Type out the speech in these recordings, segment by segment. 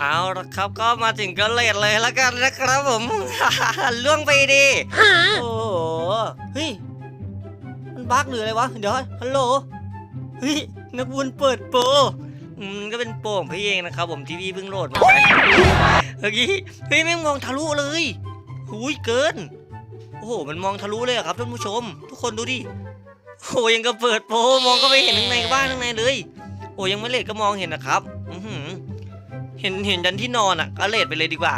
เอาละครับก็มาถึงก็เลดเลยแล้วกันนะครับผม ล่วงไปดีโอ้โหเฮ้ยมันบั๊กหรืออะไรวะ เดี๋ยวฮัลโหลเฮ้ยนักบุญเปิดโปรอืมก็เป็นโปรของพี่เองนะครับผมที่พี่เพิ่งโหลดมาใช้เมื่อกี้เฮ้ยแม่งมองทะลุเลยหุยเกิน โอ้โห มันมองทะลุเลยอะครับท่านผู้ชม ทุกคนดูดิโอ้ยังก็เปิดโปรมองก็ไม่เห็นข้างในบ้านข้างในเลย โอ้ยังไม่เลดก็มองเห็นนะครับ อือหือ เห็นเห็นยันที่นอนอะก็เลดไปเลยดีกว่า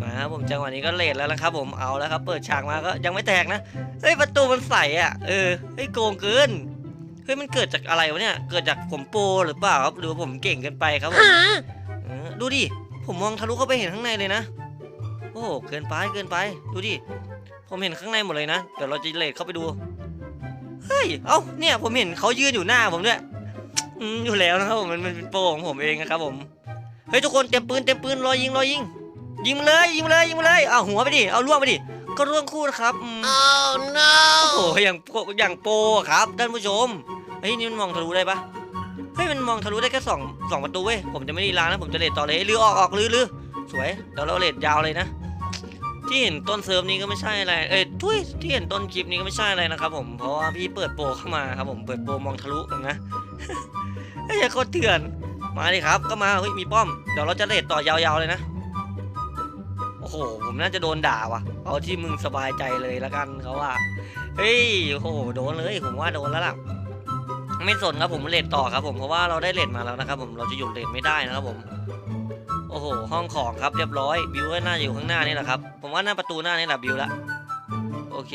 มาครับผมจังหวะนี้ก็เลดแล้วนะครับ ผมเอาแล้วครับ เปิดฉากมาก็ยังไม่แตกนะเฮ้ยประตูมันใสอะเออเฮ้ยโกงเกินเฮ้ยมันเกิดจากอะไรวะเนี่ยเกิดจากผมโปรหรือเปล่าครับหรือว่าผมเก่งเกินไปครับผมเออดูดิผมมองทะลุเข้าไปเห็นข้างในเลยนะ โอ้โหเกินไปเกินไป ดูดิผมเห็นข้างในหมดเลยนะเดี๋ยวเราจะเลดเข้าไปดูเฮ้ยเอ้าเนี่ยผมเห็นเขายืนอยู่หน้าผมด้วยอืมอยู่แล้วนะครับผมมันมันเป็นโปรของผมเองนะครับผม เฮ้ยทุกคนเตรียมปืนเตรียมปืนรอยิงรอยิง ยิงมาเลยยิงมาเลยยิงมาเลยเอาหัวไปดิเอาล่วงไปดิก็ร่วงคู่นะครับอืม Oh no! โอ้โหอย่างโปอย่างโปรครับท่านผู้ชมเฮ้ยนี่มันมองทะลุได้ปะเฮ้ยมันมองทะลุได้แค่สองสองประตูเว้ยผมจะไม่ดีลานะผมจะเลดต่อเลยเฮ้ยลือออกออกลือลือสวยเดี๋ยวเราเลดยาวเลยนะ ที่เห็นต้นเซิร์ฟนี้ก็ไม่ใช่อะไรเอ้ยทุยที่เห็นต้นคลิปนี้ก็ไม่ใช่อะไรนะครับผมเพราะว่าพี่เปิดโปรเข้ามาครับผมเปิดโปรมองทะลุนะเฮ้ยโคตรเถื่อน มาดิครับก็มาเฮ้ยมีป้อมเดี๋ยวเราจะเลดต่อยาวๆเลยนะโอ้โหผมน่าจะโดนด่าว่ะ เอาที่มึงสบายใจเลยละกันเขาว่าเฮ้ยโอ้โหโดนเลยผมว่าโดนแล้วล่ะไม่สนครับผมเลดต่อครับผมเพราะว่าเราได้เลดมาแล้วนะครับผมเราจะหยุดเลดไม่ได้นะครับผมโอ้โหห้องของครับเรียบร้อยบิวก็น่าจะอยู่ข้างหน้านี่แหละครับผมว่าหน้าประตูหน้านี่แหละบิวละโอเค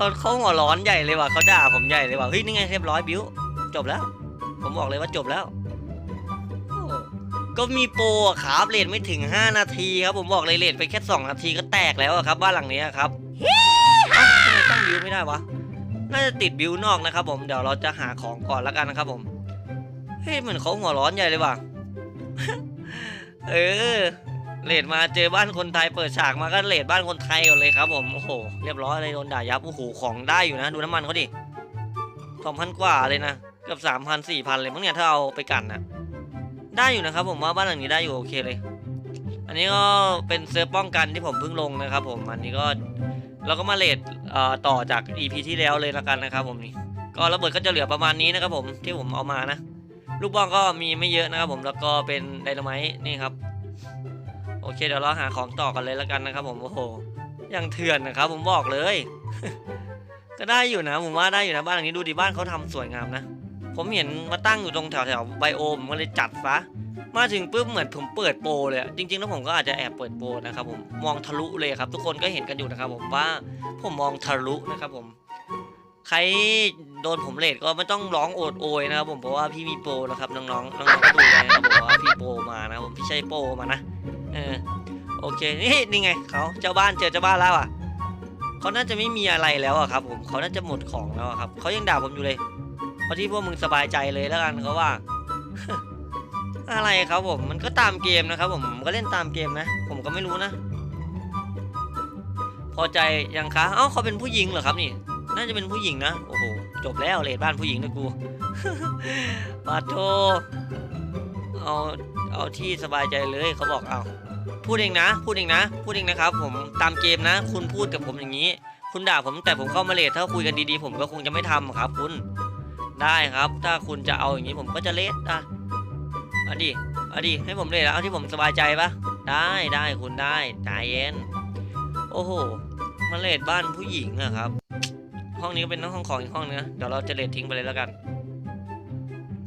เขาเขาหัวร้อนใหญ่เลยว่ะเขาด่าผมใหญ่เลยว่ะเฮ้ยนี่ไงเรียบร้อยบิวจบแล้ว ผมบอกเลยว่าจบแล้ว ก็มีโปรครับเลทไม่ถึง 5 นาทีครับผมบอกเลยเลทไปแค่ 2 นาทีก็แตกแล้วครับบ้านหลังนี้ครับเอ้าทำไมตั้งบิวไม่ได้วะน่าจะติดบิวนอกนะครับ ผมเดี๋ยวเราจะหาของก่อนแล้วกันนะครับ ผมเฮ้ยเหมือนเขาหัวร้อนใหญ่เลยว่ะเออ เลดมาเจอบ้านคนไทยเปิดฉากมาก็เลดบ้านคนไทยก่อนเลยครับผมโอ้โหเรียบร้อยเลยโดนด่ายับโอ้โหของได้อยู่นะ ดูน้ำมันเขาดิสองพันกว่าเลยนะเกือบสามพันสี่พันเลยมั้งเนี่ยถ้าเอาไปกันนะได้อยู่นะครับผมว่าบ้านหลังนี้ได้อยู่โอเคเลย อันนี้ก็เป็นเซิร์ฟป้องกันที่ผมเพิ่งลงนะครับ ผมอันนี้ก็เราก็มาเลดเอ่อต่อจาก EP ที่แล้วเลยละกันนะครับ ผมนี่ก็ระเบิดก็จะเหลือประมาณนี้นะครับผมที่ผมเอามานะ ลูกบ้องก็มีไม่เยอะนะครับผมแล้วก็เป็นไดนาไมต์นี่ครับ เคเดี๋ยวเราหาของต่อกันเลยแล้วกันนะครับผมโอ้โหยังเถื่อนนะครับผมบอกเลย ก็ได้อยู่นะผมว่าได้อยู่นะบ้านหลังนี้ดูดิบ้านเขาทำสวยงามนะ ผมเห็นมาตั้งอยู่ตรงแถวแถวไบโอมก็เลยจัดซะมาถึงปุ๊บเหมือนผมเปิดโปรเลยจริงๆแล้วผมก็อาจจะแอบเปิดโปรนะครับผมมองทะลุเลยครับ ทุกคนก็เห็นกันอยู่นะครับผมว่าผมมองทะลุนะครับผมใครโดนผมเลดก็ไม่ต้องร้องโอดโอยนะครับผมเพราะว่าพี่มีโปรนะครับน้องๆน้องๆก็ดูเลยนะครับผมว่าพี่โปรมานะครับผมพี่ใช้โปรมานะ เออโอเคนี่นี่ไงเขาเจ้าบ้านเจอเจ้าบ้านแล้วอะเขาน่าจะไม่มีอะไรแล้วอะครับ ผมเขาน่าจะหมดของแล้วอะครับเขายังด่าผมอยู่เลยเพราะที่พวกมึงสบายใจเลยแล้วกันเขาว่า อะไรครับผมมันก็ตามเกมนะครับ ผมผมก็เล่นตามเกมนะ ผมก็ไม่รู้นะ พอใจยังคะเอ้าเขาเป็นผู้หญิงเหรอครับนี่น่าจะเป็นผู้หญิงนะโอ้โหจบแล้วเลดบ้านผู้หญิงนะกูปาโทเอา เอาที่สบายใจเลยเขาบอกเอาพูดเองนะ พูดเองนะ พูดเองนะครับ ผมตามเกมนะ คุณพูดกับผมอย่างนี้ คุณด่าผมแต่ผมเข้ามาเลทถ้าคุยกันดีๆ ผมก็คงจะไม่ทำครับ คุณได้ครับ ถ้าคุณจะเอาอย่างนี้ผมก็จะเลทอะเอาดิเอาดิให้ผมเลทเอาที่ผมสบายใจปะได้ได้คุณได้ใจเย็นโอ้โหมาเลทบ้านผู้หญิงอะครับ ห้องนี้ก็เป็นห้องของอีกห้องนึงนะเดี๋ยวเราจะเลททิ้งไปเลยแล้วกัน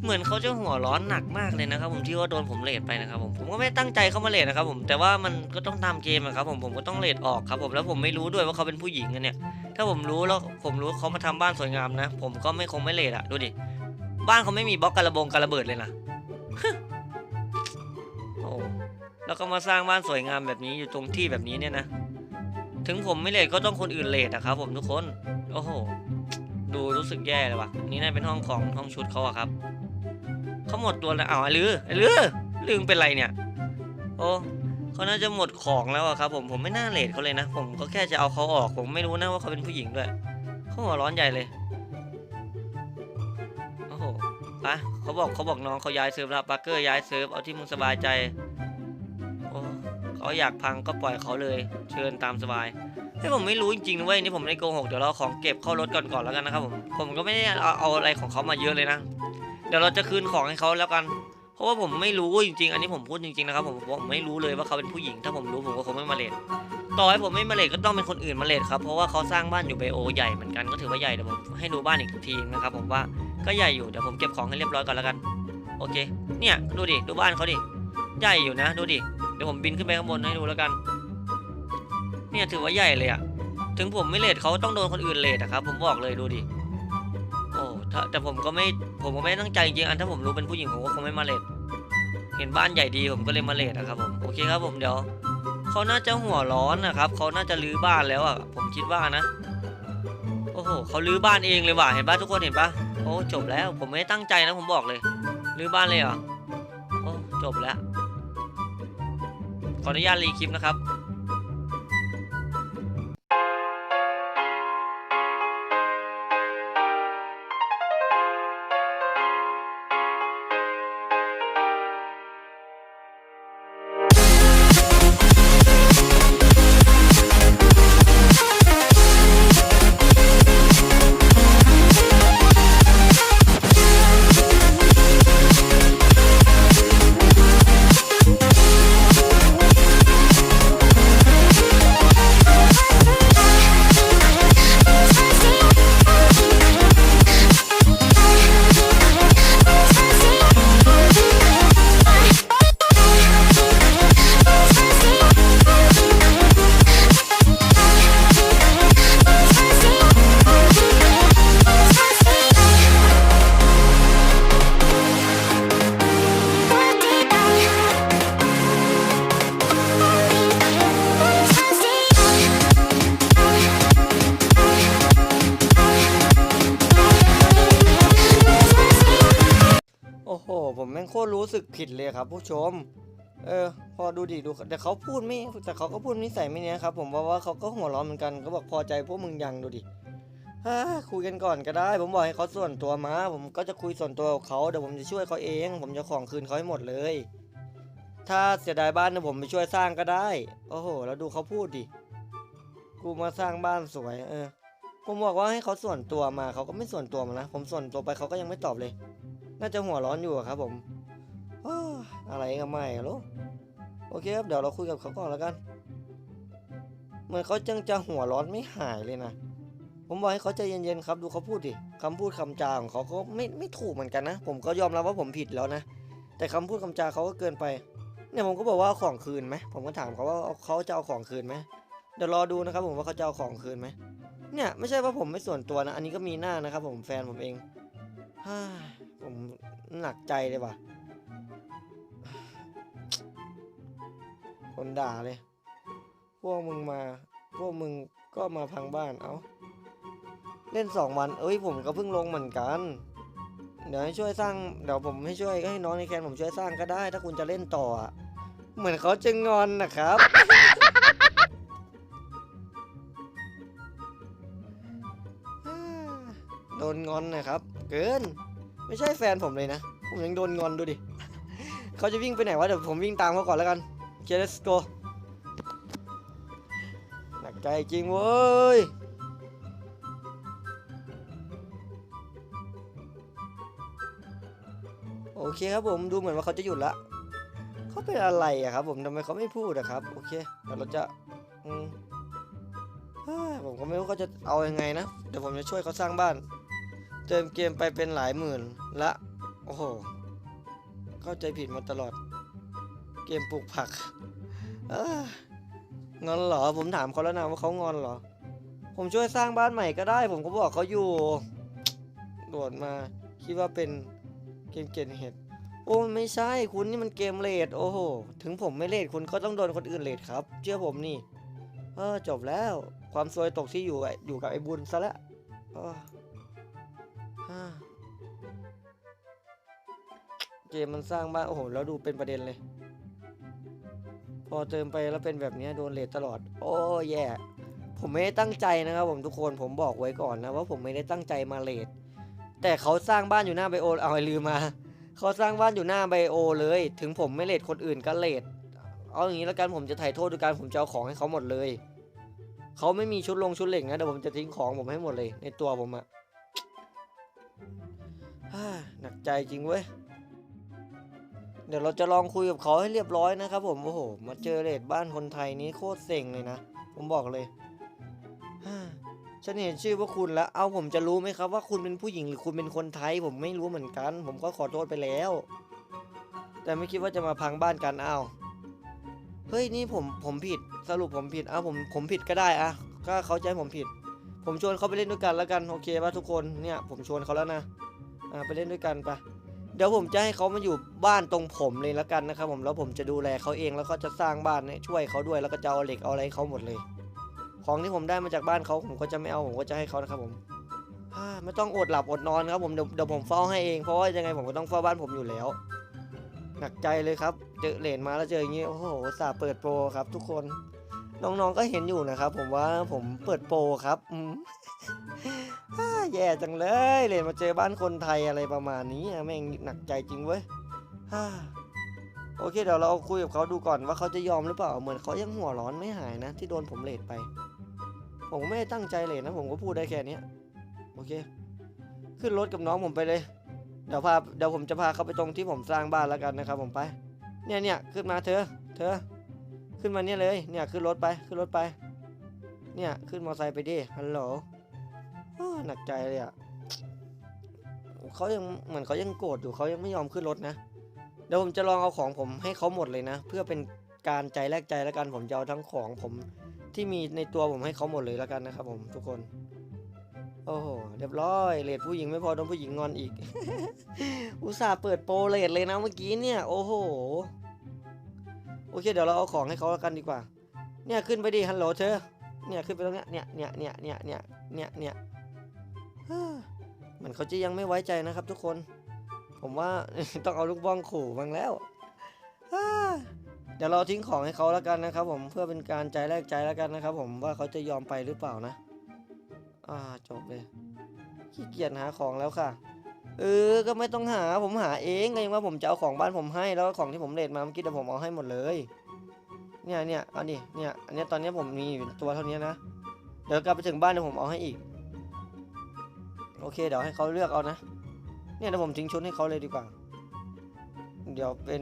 เหมือนเขาจะหัวร้อนหนักมากเลยนะครับผมที่ว่าโดนผมเลทไปนะครับผมผมก็ไม่ตั้งใจเข้ามาเลทนะครับผมแต่ว่ามันก็ต้องตามเกมอะครับผมผมก็ต้องเลทออกครับผมแล้วผมไม่รู้ด้วยว่าเขาเป็นผู้หญิงเนี่ย ถ้าผมรู้แล้วผมรู้เขามาทำบ้านสวยงามนะ ผมก็ไม่คงไม่เลทอะดูดิบ้านเขาไม่มีบล็อกการะบงการะเบิดเลยนะโอ้แล้วก็มาสร้างบ้านสวยงามแบบนี้อยู่ตรงที่แบบนี้เนี่ยนะถึงผมไม่เลทก็ต้องคนอื่นเลทอะครับ ผมทุกคนโอ้โหดูรู้สึกแย่เลยว่ะนี่น่าเป็นห้องของห้องชุดเขาอะครับ เขาหมดตัวแล้วอ้าวไอ้ลืออลือลืมเป็นไรเนี่ย โอ้เขาน่าจะหมดของแล้วอะครับ ผมผมไม่น่าเลทเขาเลยนะ ผมก็แค่จะเอาเขาออก ผมไม่รู้นะว่าเขาเป็นผู้หญิงด้วยเขาหัวร้อนใหญ่เลยโอ้โหปะเขาบอกเขาบอกน้องเขาย้ายเซิร์ฟแล้วปักเกอร์ย้ายเซิร์ฟเอาที่มึงสบายใจโอ้เขาอยากพังก็ปล่อยเขาเลย เชิญตามสบายเฮ้ยผมไม่รู้จริงๆนะเว้ยนี่ผมไม่โกหกเดี๋ยวเราของเก็บเข้ารถก่อนก่อนแล้วกันนะครับผมผมก็ไม่ได้เอาอะไรของเขามาเยอะเลยนะ ดี๋ยวเราจะคืนของให้เขาแล้วกัน เพราะว่าผมไม่รู้จริงๆ อันนี้ผมพูดจริงๆนะครับผมผมไม่รู้เลยว่าเขาเป็นผู้หญิง ถ้าผมรู้ผมก็คงไม่มาเลทต่อให้ผมไม่มาเลทก็ต้องเป็นคนอื่นมาเลทครับ เพราะว่าเขาสร้างบ้านอยู่ไบโอใหญ่เหมือนกันก็ถือว่าใหญ่เดี๋ยวผมให้ดูบ้านอีกทีนะครับผมว่าก็ใหญ่อยู่เดี๋ยวผมเก็บของให้เรียบร้อยก่อนแล้วกัน โอเค เนี่ยดูดิดูบ้านเขาดิใหญ่อยู่นะ ดูดิเดี๋ยวผมบินขึ้นไปข้างบนให้ดูแล้วกัน เนี่ยถือว่าใหญ่เลยอะถึงผมไม่เลทเขาต้องโดนคนอื่นเลทอะครับผมบอกเลยดูดิ ถ้าแต่ผมก็ไม่ผมก็ไม่ตั้งใจจริงๆอันถ้าผมรู้เป็นผู้หญิงผมก็คงไม่มาเลทเห็นบ้านใหญ่ดีผมก็เลยมาเลทนะครับผมโอเคครับผมเดี๋ยวเขาน่าจะหัวร้อนนะครับเขาน่าจะรื้อบ้านแล้วอะผมคิดว่านะโอ้โหเขารื้อบ้านเองเลยว่ะเห็นป่ะทุกคนเห็นป่ะโอ้จบแล้วผมไม่ได้ตั้งใจนะผมบอกเลยรื้อบ้านเลยเหรอโอ้จบแล้วขออนุญาตรีคลิปนะครับ รู้สึกผิดเลยครับ ผู้ชม เออ พอดูดิดู แต่เขาพูดไม่แต่เขาก็พูดนิสัยไม่เนี้ยครับ ผมว่าว่าเขาก็หัวร้อนเหมือนกันก็บอกพอใจพวกมึงยังดูดิฮ่าคุยกันก่อนก็ได้ ผมบอกให้เขาส่วนตัวมา ผมก็จะคุยส่วนตัวกับเขาเดี๋ยวผมจะช่วยเขาเอง ผมจะของคืนเขาให้หมดเลย ถ้าเสียดายบ้านเนี่ยผมไปช่วยสร้างก็ได้ โอ้โห แล้วดูเขาพูดดิ กูมาสร้างบ้านสวย เออ ผมบอกว่าให้เขาส่วนตัวมา เขาก็ไม่ส่วนตัวมานะ ผมส่วนตัวไปเขาก็ยังไม่ตอบเลย น่าจะหัวร้อนอยู่ครับผม อะไรก็ไม่อะลูกโอเคครับเดี๋ยวเราคุยกับเขาก่อนแล้วกัน เหมือนเขาจังจะหัวร้อนไม่หายเลยนะผมบอกให้เขาใจเย็นๆครับดูเขาพูดดิคำพูดคำจาของเขาก็ไม่ไม่ถูกเหมือนกันนะ ผมก็ยอมรับว่าผมผิดแล้วนะ แต่คำพูดคำจาเขาก็เกินไป เนี่ยผมก็บอกว่าเอาของคืนไหมผมก็ถามเขาว่าเอาเขาจะเอาของคืนไหมเดี๋ยวรอดูนะครับ ผมว่าเขาจะเอาของคืนไหมเนี่ยไม่ใช่ว่าผมไม่ส่วนตัวนะ อันนี้ก็มีหน้านะครับ ผมแฟนผมเองฮ่าผมหนักใจเลยว่ะ คนด่าเลย พวกมึงมา พวกมึงก็มาพังบ้านเอาเล่นสองวัน เอ้ยผมก็เพิ่งลงเหมือนกัน เดี๋ยวให้ช่วยสร้าง เดี๋ยวผมให้ช่วยให้น้องในแคนผมช่วยสร้างก็ได้ ถ้าคุณจะเล่นต่ออะเหมือนเขาจะงอนนะครับโดนงอนนะครับ เกิน ไม่ใช่แฟนผมเลยนะ ผมยังโดนงอนดูดิ เขาจะวิ่งไปไหนวะเดี๋ยวผมวิ่งตามเขาก่อนแล้วกัน เจสโกหนักใจจริงเว้ยโอเคครับผมดูเหมือนว่าเขาจะหยุดละเขาเป็นอะไรอะครับผมทำไมเขาไม่พูดอะครับ โอเคเดี๋ยวเราจะอืมผมก็ไม่รู้เขาจะเอายังไงนะเดี๋ยวผมจะช่วยเขาสร้างบ้าน เติมเกมไปเป็นหลายหมื่นละ โอ้โห เข้าใจผิดมาตลอด เกมปลูกผักองอนเหรอ ผมถามเขาแล้วนะว่าเขางอนเหรอ ผมช่วยสร้างบ้านใหม่ก็ได้ ผมก็บอกเขาอยู่ โดดมา คิดว่าเป็นเกมเกนเห็ด โอ้ไม่ใช่คุณนี่มันเกมเลดโอ้โห ถึงผมไม่เลดคุณก็ต้องโดนคนอื่นเลดครับ เชื่อผมนี่ เออจบแล้ว ความซวยตกที่อยู่อยู่กับไอ้บุญซะล้วเกมมันสร้างบ้านโอ้โหแล้วดูเป็นประเด็นเลย อเติมไปแล้วเป็นแบบนี้โดนเลทตลอด โอ้แย่ ผมไม่ได้ตั้งใจนะครับผมทุกคนผมบอกไว้ก่อนนะว่าผมไม่ได้ตั้งใจมาเลทแต่เขาสร้างบ้านอยู่หน้าไบโอเอาไอลืมมาเขาสร้างบ้านอยู่หน้าไบโอเลย ถึงผมไม่เลทคนอื่นก็เลทเอาอย่างนี้แล้วกันผมจะถ่ายโทษด้วยการผมจะเอาของให้เขาหมดเลยเขาไม่มีชุดลงชุดเหล็กนะเดี๋ยวผมจะทิ้งของผมให้หมดเลย ในตัวผมอะหนักใจจริงเว้ย เดี๋ยวเราจะลองคุยกับเขาให้เรียบร้อยนะครับผมโอ้โหมาเจอเลดบ้านคนไทยนี้โคตรเซ็งเลยนะ ผมบอกเลยฉันเห็นชื่อว่าคุณแล้ว เอาผมจะรู้ไหมครับว่าคุณเป็นผู้หญิงหรือคุณเป็นคนไทย ผมไม่รู้เหมือนกัน ผมก็ขอโทษไปแล้ว แต่ไม่คิดว่าจะมาพังบ้านกันเอาเฮ้ยนี่ผมผมผิดสรุปผมผิดเอาผมผมผิดก็ได้อะก็เขาใจผมผิด ผมชวนเขาไปเล่นด้วยกันแล้วกันโอเคป่ะทุกคนเนี่ยผมชวนเขาแล้วนะอ่าไปเล่นด้วยกันปะ เดี๋ยวผมจะให้เขามาอยู่บ้านตรงผมเลยแล้วกันนะครับผมแล้วผมจะดูแลเขาเองแล้วก็จะสร้างบ้านช่วยเขาด้วยแล้วก็จะเอาเหล็กเอาอะไรเขาหมดเลย ของที่ผมได้มาจากบ้านเขาผมก็จะไม่เอาผมก็จะให้เขานะครับผมไม่ต้องอดหลับอดนอนครับผมเดี๋ยวเดี๋ยวผมเฝ้าให้เองเพราะว่ายังไงผมก็ต้องเฝ้าบ้านผมอยู่แล้วหนักใจเลยครับ เจอเหรนมาแล้วเจออย่างนี้โอ้โหสาเปิดโปรครับ ทุกคนน้องๆก็เห็นอยู่นะครับ ผมว่าผมเปิดโปรครับอืม แย่จังเลยเลยมาเจอบ้านคนไทยอะไรประมาณนี้แม่งหนักใจจริงเว้ยฮ่าโอเคเดี๋ยวเราคุยกับเขาดูก่อนว่าเขาจะยอมหรือเปล่าเหมือนเขายังหัวร้อนไม่หายนะ ที่โดนผมเลทไป ผมไม่ได้ตั้งใจเลทนะ ผมก็พูดได้แค่นี้โอเค ขึ้นรถกับน้องผมไปเลย เดี๋ยวพาเดี๋ยวผมจะพาเขาไปตรงที่ผมสร้างบ้านแล้วกันนะครับ ผมไป เนี่ยเนี่ยขึ้นมาเธอ เธอ ขึ้นมาเนี่ยเลย เนี่ยขึ้นรถไปขึ้นรถไป เนี่ยขึ้นมอเตอร์ไซค์ไปดิฮัลโหล หนักใจเลยอะเขายังเหมือนเขายังโกรธอยู่เขายังไม่ยอมขึ้นรถนะเดี๋ยวผมจะลองเอาของผมให้เขาหมดเลยนะ เพื่อเป็นการใจแลกใจแล้วกันผมจะเอาทั้งของผมที่มีในตัวผมให้เขาหมดเลยแล้วกันนะครับ ผมทุกคน โอ้โหเรียบร้อยเลดผู้หญิงไม่พอโดนผู้หญิงงอนอีก อุตส่าห์เปิดโปรเลดเลยนะเมื่อกี้เนี่ย โอ้โหโอเคเดี๋ยวเราเอาของให้เขาแล้วกันดีกว่า เนี่ยขึ้นไปดิฮัลโหลเธอเนี่ยขึ้นไปตรงเนี้ยเนี่ยเนี่ยเนี่ยเนี่ยเนี่ยเนี่ยเนี่ย เหมือนเขาจะยังไม่ไว้ใจนะครับทุกคน ผมว่าต้องเอาลูกบ้องขู่บ้างแล้วเดี๋ยวเราทิ้งของให้เขาแล้วกันนะครับ ผมเพื่อเป็นการใจแลกใจแล้วกันนะครับ ผมว่าเขาจะยอมไปหรือเปล่านะ อ่าจบเลยขี้เกียจหาของแล้วค่ะ เออ ก็ไม่ต้องหาผมหาเองก็ยังว่าผมจะเอาของบ้านผมให้แล้วของที่ผมเลดมาเมื่อกี้เดี๋ยวผมเอาให้หมดเลย เนี่ยเนี่ยเอาดิเนี่ยอันนี้ตอนนี้ผมมีอยู่ตัวเท่านี้นะเดี๋ยวกลับไปถึงบ้านเดี๋ยวผมเอาให้อีก โอเคเดี๋ยวให้เขาเลือกเอานะ เนี่ยเดี๋ยวผมทิ้งชุดให้เขาเลยดีกว่า เดี๋ยวเป็น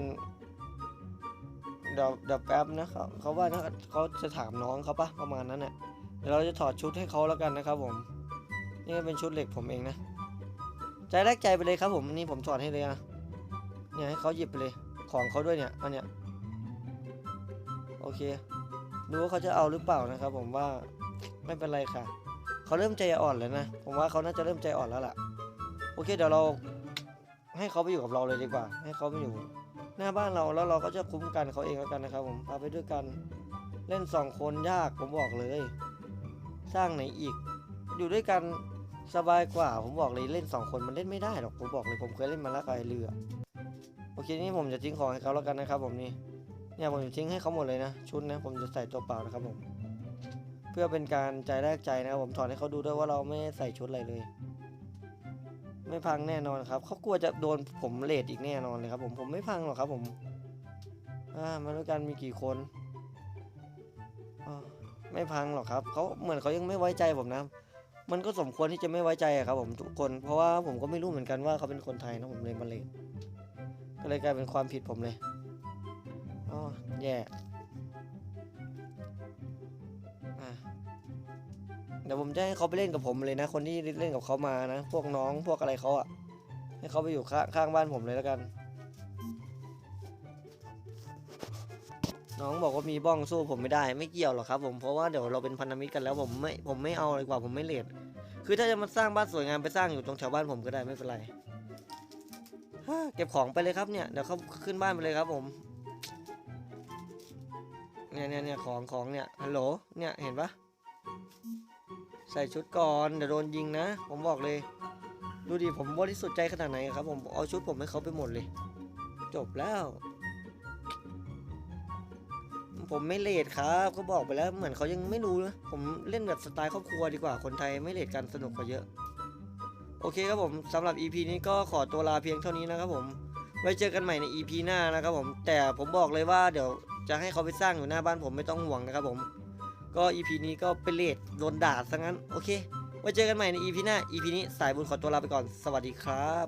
เดี๋ยวเดี๋ยวแป๊บนะเขาเขาว่านะเขาจะถามน้องเขาปะประมาณนั้นเนี่ยเดี๋ยวเราจะถอดชุดให้เขาแล้วกันนะครับ ผม นี่เป็นชุดเหล็กผมเองนะ ใจแรกใจไปเลยครับ ผมนี่ผมถอดให้เลยนะเนี่ยให้เขาหยิบไปเลยของเขาด้วยเนี่ยอันเนี้ยโอเคดูว่าเขาจะเอาหรือเปล่านะครับ ผมว่าไม่เป็นไรค่ะ เขาเริ่มใจอ่อนแล้วนะ ผมว่าเขาน่าจะเริ่มใจอ่อนแล้วล่ะ โอเค เดี๋ยวเราให้เขาไปอยู่กับเราเลยดีกว่า ให้เขาไปอยู่ หน้าบ้านเราแล้วเราก็จะคุ้มกันเขาเองแล้วกันนะครับผม พาไปด้วยกัน เล่นสองคนยากผมบอกเลย สร้างไหนอีก อยู่ด้วยกันสบายกว่า ผมบอกเลยเล่นสองคนมันเล่นไม่ได้หรอก ผมบอกเลยผมเคยเล่นมาแล้วกับไอเรือ โอเคนี่ผมจะทิ้งของให้เขาแล้วกันนะครับผมนี่เนี่ยผมจะทิ้งให้เขาหมดเลยนะ ชุดนะผมจะใส่ตัวเปล่านะครับผม เพื่อเป็นการใจแรกใจนะครับผมถอดให้เขาดูด้วยว่าเราไม่ใส่ชุดอะไรเลย ไม่พังแน่นอนครับเขากลัวจะโดนผมเลดอีกแน่นอนเลยครับผมผมไม่พังหรอกครับผมอ่ามาด้วยกันมีกี่คนอไม่พังหรอกครับเขาเหมือนเขายังไม่ไว้ใจผมนะ มันก็สมควรที่จะไม่ไว้ใจอะครับผมทุกคน เพราะว่าผมก็ไม่รู้เหมือนกันว่าเขาเป็นคนไทยนะผมเลยมาเลดก็เลยกลายเป็นความผิดผมเลยอ๋อแย่ ดี๋ยวผมจะให้เขาไปเล่นกับผมเลยนะ คนที่เล่นกับเขามานะ พวกน้องพวกอะไรเขาอะให้เขาไปอยู่ข้างข้างบ้านผมเลยแล้วกัน น้องบอกว่ามีบ้องสู้ผมไม่ได้ไม่เกี่ยวหรอกครับ ผมเพราะว่าเดี๋ยวเราเป็นพันธมิตรกันแล้วผมไม่ผมไม่เอาเลยกว่าผมไม่เลทคือถ้าจะมาสร้างบ้านสวยงามไปสร้างอยู่ตรงแถวบ้านผมก็ได้ไม่เป็นไรเก็บของไปเลยครับเนี่ยเดี๋ยวเขาขึ้นบ้านไปเลยครับผมเนี่ยเนี่ยเนี่ยของของเนี่ยฮัลโหลเนี่ยเห็นปะ ใส่ชุดก่อนเดี๋ยวโดนยิงนะ ผมบอกเลย ดูดิผมบริสุทธิ์ใจขนาดไหนครับ ผมเอาชุดผมให้เขาไปหมดเลย จบแล้ว ผมไม่เลทครับ ก็บอกไปแล้วเหมือนเขายังไม่รู้นะผมเล่นแบบสไตล์ครอบครัวดีกว่าคนไทยไม่เลทกันสนุกกว่าเยอะโอเคครับผมสำหรับ EP นี้ก็ขอตัวลาเพียงเท่านี้นะครับผม ไว้เจอกันใหม่ใน EP หน้านะครับผม แต่ผมบอกเลยว่าเดี๋ยวจะให้เขาไปสร้างอยู่หน้าบ้านผมไม่ต้องห่วงนะครับผม ก็ EP นี้ก็เป็นเลทโดนด่าซะงั้น โอเค ไว้เจอกันใหม่ใน EP หน้า EP นี้สายบุญขอตัวลาไปก่อน สวัสดีครับ